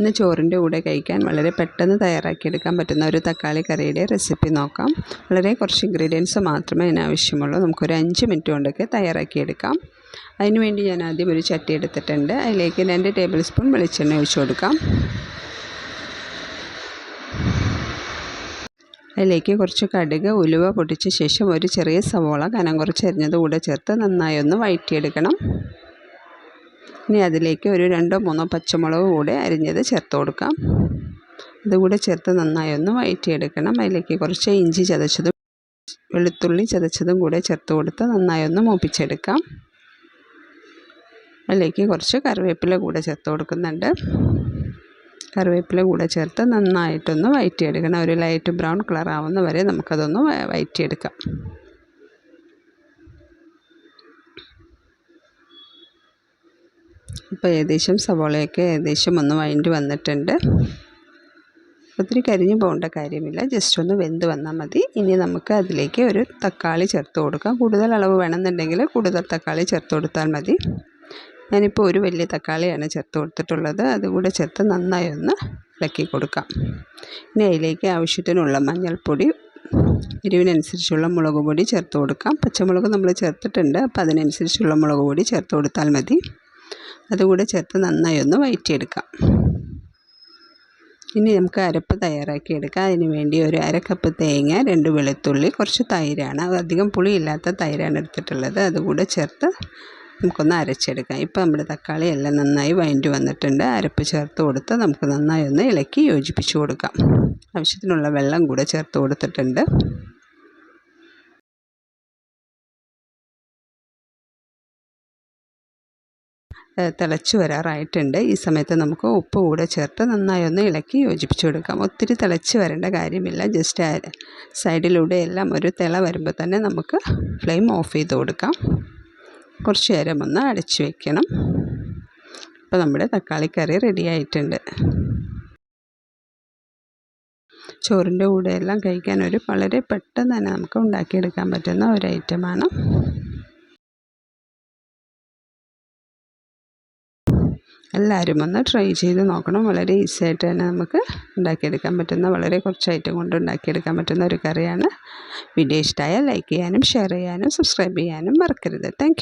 ഇന്ന് ചോറിന്റെ കൂടെ കഴിക്കാൻ വളരെ പെട്ടെന്ന് തയ്യാറാക്കിയെടുക്കാൻ പറ്റുന്ന ഒരു തക്കാളി കറിയുടെ റെസിപ്പി നോക്കാം. വളരെ കുറച്ച് ഇൻഗ്രീഡിയൻസ് മാത്രമേ അതിന് ആവശ്യമുള്ളൂ നമുക്കൊരു അഞ്ച് മിനിറ്റ് കൊണ്ടൊക്കെ തയ്യാറാക്കിയെടുക്കാം. അതിനുവേണ്ടി ഞാൻ ആദ്യം ഒരു ചട്ടി എടുത്തിട്ടുണ്ട്. അതിലേക്ക് രണ്ട് ടേബിൾ സ്പൂൺ വെളിച്ചെണ്ണ ഒഴിച്ചു കൊടുക്കാം. അതിലേക്ക് കുറച്ച് കടുക് ഉലുവ പൊട്ടിച്ച ശേഷം ഒരു ചെറിയ സവോള കനം കുറച്ച് അരിഞ്ഞത് കൂടെ ചേർത്ത് നന്നായി ഒന്ന് വഴറ്റിയെടുക്കണം. ഇനി അതിലേക്ക് ഒരു രണ്ടോ മൂന്നോ പച്ചമുളക് കൂടെ അരിഞ്ഞത് ചേർത്ത് കൊടുക്കാം. അതുകൂടെ ചേർത്ത് നന്നായി ഒന്ന് വഴറ്റിയെടുക്കണം അതിലേക്ക് കുറച്ച് ഇഞ്ചി ചതച്ചതും വെളുത്തുള്ളി ചതച്ചതും കൂടെ ചേർത്ത് കൊടുത്ത് നന്നായി ഒന്ന് മൂപ്പിച്ചെടുക്കാം. അതിലേക്ക് കുറച്ച് കറിവേപ്പില കൂടെ ചേർത്ത് കൊടുക്കുന്നുണ്ട്. കറിവേപ്പില കൂടെ ചേർത്ത് നന്നായിട്ടൊന്ന് വഴറ്റിയെടുക്കണം ഒരു ലൈറ്റ് ബ്രൗൺ കളർ ആവുന്ന വരെ നമുക്കതൊന്ന് വഴറ്റിയെടുക്കാം ഇപ്പോൾ ഏകദേശം സവോളയൊക്കെ ഏകദേശം ഒന്ന് വഴണ്ടി വന്നിട്ടുണ്ട്. ഒത്തിരി കരിഞ്ഞു പോകേണ്ട കാര്യമില്ല. ജസ്റ്റ് ഒന്ന് വെന്ത് വന്നാൽ മതി. ഇനി നമുക്ക് അതിലേക്ക് ഒരു തക്കാളി ചേർത്ത് കൊടുക്കാം. കൂടുതൽ അളവ് വേണമെന്നുണ്ടെങ്കിൽ കൂടുതൽ തക്കാളി ചേർത്ത് കൊടുത്താൽ മതി. ഞാനിപ്പോൾ ഒരു വലിയ തക്കാളിയാണ് ചേർത്ത് കൊടുത്തിട്ടുള്ളത്. അതുകൂടെ ചേർത്ത് നന്നായി ഒന്ന് ഇളക്കി കൊടുക്കാം. ഇനി അതിലേക്ക് ആവശ്യത്തിനുള്ള മഞ്ഞൾപ്പൊടി എരിവിനനുസരിച്ചുള്ള മുളക് പൊടി ചേർത്ത് കൊടുക്കാം. പച്ചമുളക് നമ്മൾ ചേർത്തിട്ടുണ്ട്. അപ്പോൾ അതിനനുസരിച്ചുള്ള മുളക് പൊടി ചേർത്ത് കൊടുത്താൽ മതി. അതുകൂടെ ചേർത്ത് നന്നായി ഒന്ന് വഴറ്റിയെടുക്കാം ഇനി നമുക്ക് അരപ്പ് തയ്യാറാക്കി എടുക്കാം അതിന് വേണ്ടി ഒരു അര കപ്പ് തേങ്ങ രണ്ട് വെളുത്തുള്ളി കുറച്ച് തൈരാണ്. അധികം പുളിയില്ലാത്ത തൈരാണ് എടുത്തിട്ടുള്ളത്. അതുകൂടെ ചേർത്ത് നമുക്കൊന്ന് അരച്ചെടുക്കാം. ഇപ്പോൾ നമ്മുടെ തക്കാളി എല്ലാം നന്നായി വഴണ്ടി വന്നിട്ടുണ്ട്. അരപ്പ് ചേർത്ത് കൊടുത്ത് നമുക്ക് നന്നായി ഒന്ന് ഇളക്കി യോജിപ്പിച്ച് കൊടുക്കാം. ആവശ്യത്തിനുള്ള വെള്ളം കൂടെ ചേർത്ത് കൊടുത്തിട്ടുണ്ട്. തിളച്ച് വരാറായിട്ടുണ്ട്. ഈ സമയത്ത് നമുക്ക് ഉപ്പ് കൂടെ ചേർത്ത് നന്നായി ഒന്ന് ഇളക്കി യോജിപ്പിച്ച് കൊടുക്കാം. ഒത്തിരി തിളച്ച് വരേണ്ട കാര്യമില്ല. ജസ്റ്റ് സൈഡിലൂടെ എല്ലാം ഒരു തിള വരുമ്പോൾ തന്നെ നമുക്ക് ഫ്ലെയിം ഓഫ് ചെയ്ത് കൊടുക്കാം. കുറച്ച് നേരം ഒന്ന് അടച്ച് വയ്ക്കണം അപ്പോൾ നമ്മുടെ തക്കാളിക്കറി റെഡി ആയിട്ടുണ്ട്. ചോറിന്റെ കൂടെ എല്ലാം കഴിക്കാൻ ഒരു വളരെ പെട്ടെന്ന് തന്നെ നമുക്ക് ഉണ്ടാക്കിയെടുക്കാൻ പറ്റുന്ന ഒരു ഐറ്റമാണ് എല്ലാവരും ഒന്ന് ട്രൈ ചെയ്ത് നോക്കണം. വളരെ ഈസി ആയിട്ട് തന്നെ നമുക്ക് ഉണ്ടാക്കിയെടുക്കാൻ പറ്റുന്ന വളരെ കുറച്ച് ഐറ്റം കൊണ്ട് ഉണ്ടാക്കിയെടുക്കാൻ പറ്റുന്ന ഒരു കറിയാണ്. വീഡിയോ ഇഷ്ടമായാൽ ലൈക്ക് ചെയ്യാനും ഷെയർ ചെയ്യാനും സബ്സ്ക്രൈബ് ചെയ്യാനും മറക്കരുത്. താങ്ക്